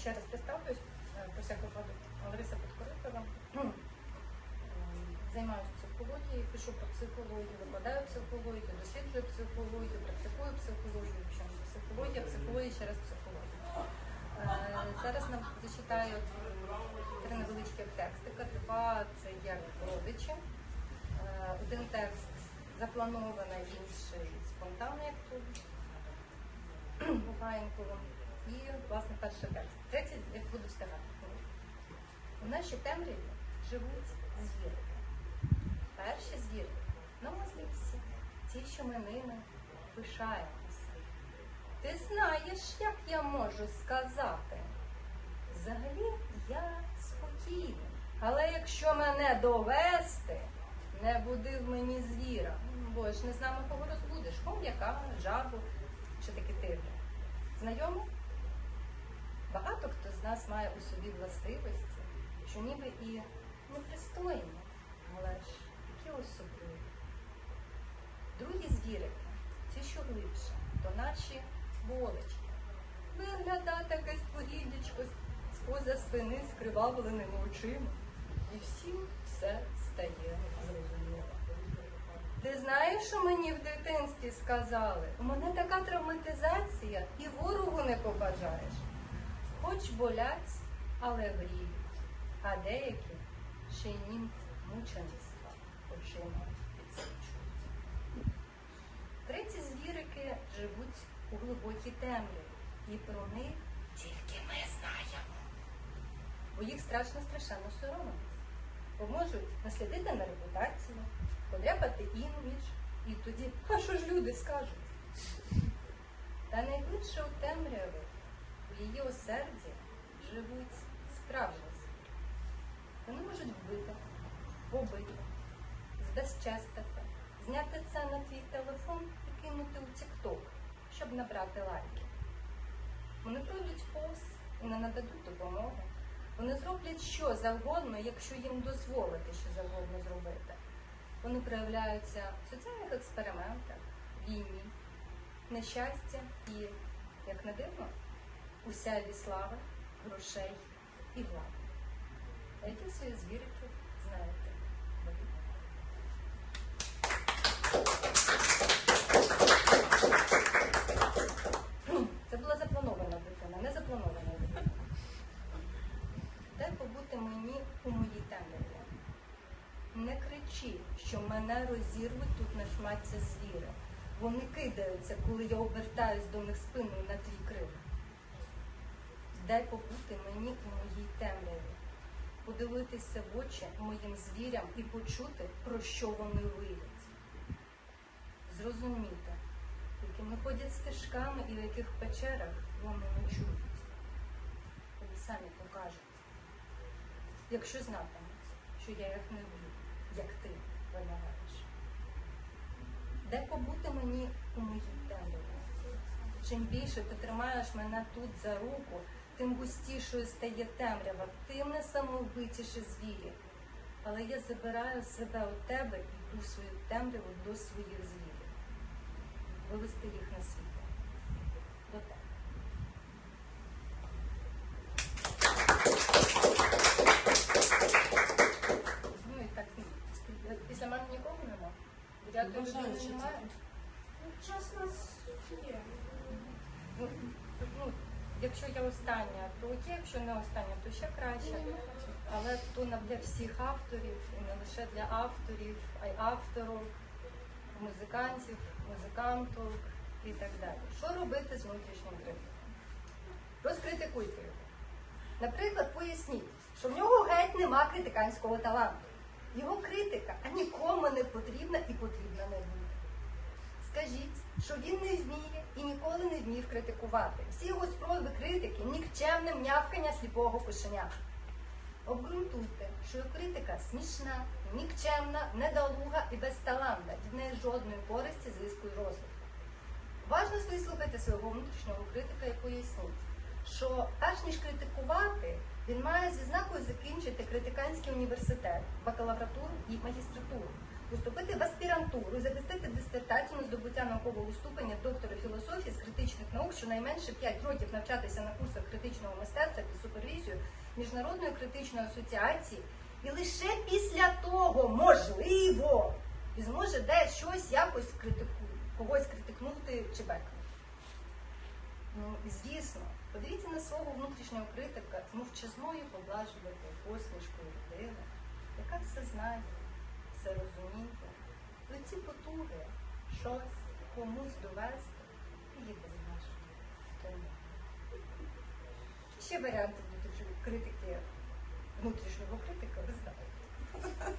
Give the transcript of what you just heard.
ще раз представлюсь, е, про всяк Лариса Подкоритова. Ем, Займаюся психологією, пишу про психологію, викладаю психологію, досліджую психологію, практикую психологію, причому психологія, психологія через психологію. Е, Зараз нам зачитаю три невеличкі текстика. Два це як родичі. Е, Один текст запланований, інший спонтанний, як тут Бухаєнково. І, власне, перший текст. Третій, як буду встигати. У нашій темряві живуть звірики. Перші звірики на мозлівці, ті, що ми ними пишаємося. Ти знаєш, як я можу сказати? Взагалі я спокійна. Але якщо мене довести, не буди в мені звіра, бо ж не з нами кого розбудеш, хом'яка, жабу чи таки тигра. Знайомо? Багато хто з нас має у собі властивості, що ніби і непристойні, але ж які особливі. Другі звірики, ті, що глибше, то наші болечки. Вигляда таке споріддячко з-поза спини з кривавленими очима. І всім все стає зрозуміло. Ти знаєш, що мені в дитинстві сказали? У мене така травматизація і ворогу не побажаєш. Хоч болять, але гріють, а деякі ще й нім мучеництва очима підсвічують. Треті звірики живуть у глибокій темряві, і про них тільки ми знаємо. Бо їх страшно страшенно соромитись. Бо можуть наслідити на репутацію, подряпати імідж, і тоді, а що ж люди скажуть? Та найглибше у темряві, її осерді живуть справжні. Вони можуть вбити, побити, збезчестити, зняти це на твій телефон і кинути у TikTok, щоб набрати лайки. Вони пройдуть повз і не нададуть допомоги. Вони зроблять що завгодно, якщо їм дозволити що завгодно зробити. Вони проявляються в соціальних експериментах, війні, нещастя і, як не дивно, у сяйві слави, грошей і влади. А які свої звірики знаєте? Це була запланована дитина, не запланована дитина. Дай побути мені у моїй темряві. Не кричи, що мене розірвуть тут на шматці звіри. Вони кидаються, коли я обертаюсь до них спиною на твій крик. Дай побути мені у моїй темряві, подивитися в очі моїм звірям і почути, про що вони виють. Зрозуміти, якими ходять стежками і в яких печерах вони ночують. Вони самі покажуть, якщо знатимуть, що я їх не вб'ю, як ти вимагаєш. Де побути мені у моїй темряві? Чим більше ти тримаєш мене тут за руку, тим густішою стає темрява, тим несамовитіше звірі. Але я забираю себе у тебе і йду свою темряву до своїх звірів. Вивести їх на світло. До тебе. Ну і так, після мене нікого нема. Дякую, що немає. Ну, час нас є. Ну, ну, якщо я остання, то окей, якщо не остання, то ще краще. Але то для всіх авторів, і не лише для авторів, а й авторів, музикантів, музикантів і так далі. Що робити з внутрішнім критиком? Розкритикуйте його. Наприклад, поясніть, що в нього геть нема критиканського таланту. Його критика нікому не потрібна і потрібна не буде. Скажіть, що він не вміє і ніколи не вмів критикувати. Всі його спроби критики нікчемне м'явкання сліпого кошеня. Обґрунтуйте, що критика смішна, нікчемна, недолуга і безталанна, від неї жодної користі, зв'язку і розвитку. Важно вислухайте свого внутрішнього критика і поясніть, що перш ніж критикувати, він має зі знакою закінчити критиканський університет, бакалавратуру і магістратуру. Поступити в аспірантуру і захистити дисертацію на здобуття наукового ступеня доктора філософії з критичних наук, щонайменше 5 років навчатися на курсах критичного мистецтва під супервізією Міжнародної критичної асоціації, і лише після того, можливо, він зможе десь щось якось критику, когось критикнути чи бекнути. Ну, звісно, подивіться на свого внутрішнього критика з мовчазною поблажливою посмішкою людини, яка все знає, все розумієте, Але ці потуги щось комусь довести її нашої Тому. Ще варіанти внутрішньої критики, внутрішнього критика, ви знаєте.